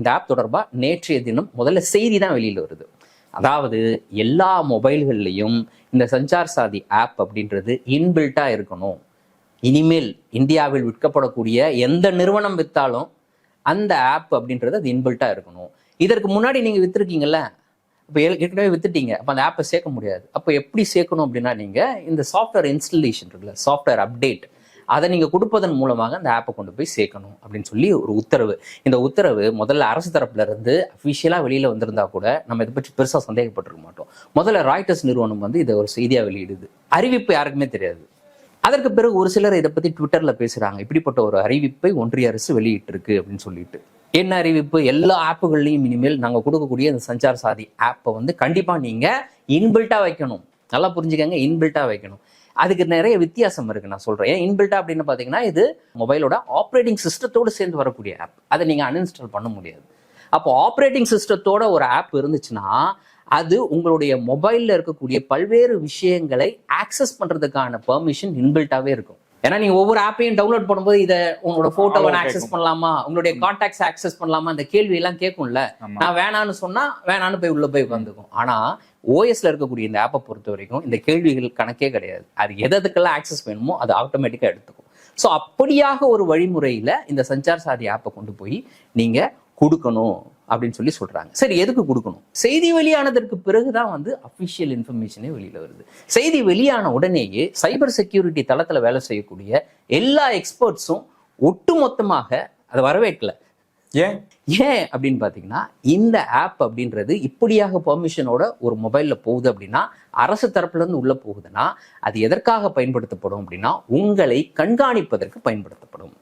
இந்த ஆப் தொடர்பாக நேற்றைய தினம் முதல்ல செய்தி தான் வெளியில் வருது. அதாவது எல்லா மொபைல்கள்லையும் இந்த சஞ்சார் சாதி ஆப் அப்படின்றது இன்பில்ட்டாக இருக்கணும். இனிமேல் இந்தியாவில் விற்கப்படக்கூடிய எந்த நிறுவனம் விற்றாலும் அந்த ஆப் அப்படின்றது அது இன்பில்ட்டாக இருக்கணும். இதற்கு முன்னாடி நீங்கள் விற்றுருக்கீங்கல்ல இப்போ ஏற்கனவே வித்துட்டீங்க. அப்போ அந்த ஆப்பை சேர்க்க முடியாது. அப்போ எப்படி சேர்க்கணும் அப்படின்னா நீங்கள் இந்த சாஃப்ட்வேர் இன்ஸ்டலேஷன் இருக்குல்ல சாஃப்ட்வேர் அப்டேட் அதை நீங்கள் கொடுப்பதன் மூலமாக அந்த ஆப்பை கொண்டு போய் சேர்க்கணும் அப்படின்னு சொல்லி ஒரு உத்தரவு. இந்த உத்தரவு முதல்ல அரசு தரப்புல இருந்து அஃபிஷியலா வெளியில் வந்திருந்தா கூட நம்ம இதை பற்றி பெருசாக சந்தேகப்பட்டிருக்க மாட்டோம். முதல்ல ராய்டர்ஸ் நிறுவனம் வந்து இதை ஒரு செய்தியாக வெளியிடுது. அறிவிப்பு யாருக்குமே தெரியாது. அதற்கு பிறகு ஒரு சிலர் இதை பற்றி ட்விட்டரில் பேசுகிறாங்க இப்படிப்பட்ட ஒரு அறிவிப்பை ஒன்றிய அரசு வெளியிட்டிருக்கு அப்படின்னு சொல்லிட்டு. என்ன அறிவிப்பு? எல்லா ஆப்புகள்லையும் இனிமேல் நாங்கள் கொடுக்கக்கூடிய இந்த சஞ்சார் சாதி ஆப்பை வந்து கண்டிப்பாக நீங்கள் இன்பில்ட்டாக வைக்கணும். நல்லா புரிஞ்சுக்கங்க இன்பில்ட்டாக வைக்கணும். அதுக்கு நிறைய வித்தியாசம் இருக்கு நான் சொல்றேன். ஏன் இன்பில்ட்டா அப்படின்னு பாத்தீங்கன்னா இது மொபைலோட ஆப்ரேட்டிங் சிஸ்டத்தோடு சேர்ந்து வரக்கூடிய ஆப் அதை நீங்க அன்இன்ஸ்டால் பண்ண முடியாது. அப்போ ஆப்ரேட்டிங் சிஸ்டத்தோட ஒரு ஆப் இருந்துச்சுன்னா அது உங்களுடைய மொபைல்ல இருக்கக்கூடிய பல்வேறு விஷயங்களை ஆக்சஸ் பண்றதுக்கான பெர்மிஷன் இன்பில்ட்டாவே இருக்கும். ஏன்னா நீங்க ஒவ்வொரு ஆப்பையும் டவுன்லோட் பண்ணும்போது இதை உங்களோட போட்டோவை ஆக்சஸ். பண்ணலாமா? உங்களுடைய கான்டாக்ட்ஸ் ஆக்சஸ் பண்ணலாமா? அந்த கேள்வி எல்லாம் கேட்கும்ல. நான் வேணான்னு சொன்னா வேணான்னு போய் உள்ள போய் உட்காந்துக்கும் ஆனா ஓஎஸ்ல இருக்கக்கூடிய இந்த ஆப்பை பொறுத்த வரைக்கும் இந்த கேள்விகள் கணக்கே கிடையாது. அது எது எதுக்கெல்லாம் ஆக்சஸ் வேணுமோ அது ஆட்டோமேட்டிக்கா எடுத்துக்கும். ஸோ அப்படியாக ஒரு வழிமுறையில இந்த சஞ்சார் சாதி ஆப்பை கொண்டு போய் நீங்க கொடுக்கணும். அப்படின்னு சொல்லி சொல்றாங்க. சரி எதுக்கு கொடுக்கணும்? செய்தி வெளியானதற்கு பிறகுதான் வந்து அபிஷியல் இன்ஃபர்மேஷனே வெளியில வருது. செய்தி வெளியான உடனேயே சைபர் செக்யூரிட்டி தளத்துல வேலை செய்யக்கூடிய எல்லா எக்ஸ்பர்ட்ஸும் ஒட்டுமொத்தமாக அதை வரவேற்கல. ஏன்? ஏன் அப்படின்னு பார்த்தீங்கன்னா இந்த ஆப் அப்படின்றது இப்படியாக பெர்மிஷனோட ஒரு மொபைலில் போகுது அப்படின்னா அரசு தரப்புல இருந்து உள்ள போகுதுன்னா அது எதற்காக பயன்படுத்தப்படும் அப்படின்னா உங்களை கண்காணிப்பதற்கு பயன்படுத்தப்படும்.